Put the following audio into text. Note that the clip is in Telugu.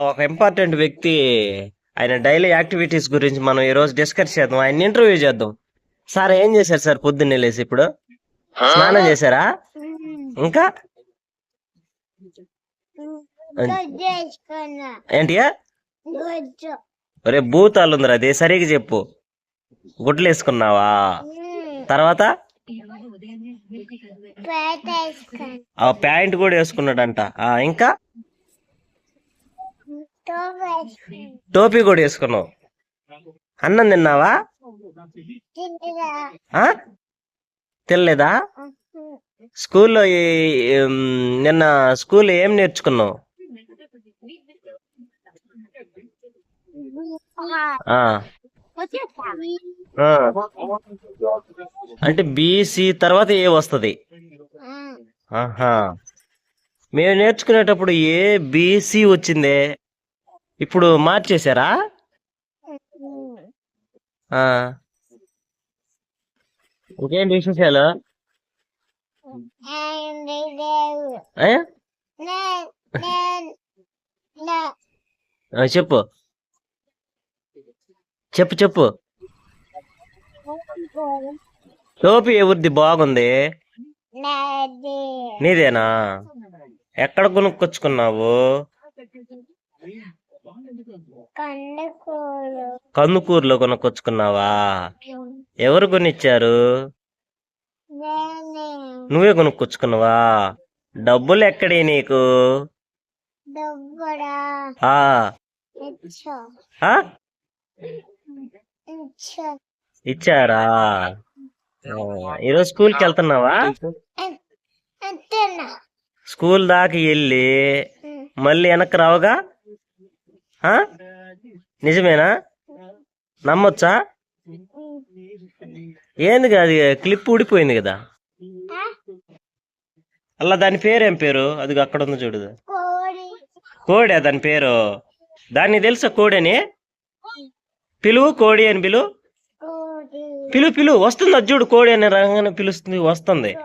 ఒక ఇంపార్టెంట్ వ్యక్తి ఆయన డైలీ యాక్టివిటీస్ గురించి మనం ఈ రోజు డిస్కస్ చేద్దాం. ఆయన ఇంటర్వ్యూ చేద్దాం. సార్ ఏం చేశారు సార్ పొద్దున్నే లేసి ఇప్పుడు? స్నానం చేశారా? ఇంకా? ఏంటియా? ఒరే భూతాలు ఉందిరా అదే సరిగ్గా చెప్పు. గుడ్లు వేసుకున్నావా తర్వాత? ప్యాంట్ కూడా వేసుకున్నాడంట. ఆ ఇంకా? టోపీ కూడా వేసుకున్నావు. అన్నం తిన్నావా? తినలేదా? స్కూల్లో నిన్న స్కూల్ ఏం నేర్చుకున్నావు? అంటే బీసీ తర్వాత ఏ వస్తుంది? మేము నేర్చుకునేటప్పుడు ఏ బీసీ వచ్చిందే? ఇప్పుడు మార్చేశారా? ఆ. ఇంకేంటి విశేషాలు? చెప్పు. చెప్పు చెప్పు. టోపీ ఎవరిది బాగుంది. నీదేనా? ఎక్కడ కొనుక్కొచ్చుకున్నావు? కందుకూరులో కొనుక్కొచ్చుకున్నావా? ఎవరు కొనిచ్చారు? నువ్వే కొనుక్కొచ్చుకున్నావా? డబ్బులు ఎక్కడి నీకు? ఇచ్చారా ఈరోజు స్కూల్కి వెళ్తున్నావా? స్కూల్ దాకా వెళ్ళి మళ్ళీ వెనక్కి రావుగా? ఆ? నిజమేనా? నమ్మొచ్చా? ఏంది అది క్లిప్ ఊడిపోయింది కదా? అలా దాని పేరు ఏం పేరు? అది అక్కడ ఉంది చూడు. కోడి. దాని పేరు. దాన్ని తెలుసా కోడని? పిలువు కోడి అని పిలువు? పిలువు పిలువు. వస్తుంది అది చూడు కోడి అని రంగానే పిలుస్తుంది వస్తుంది.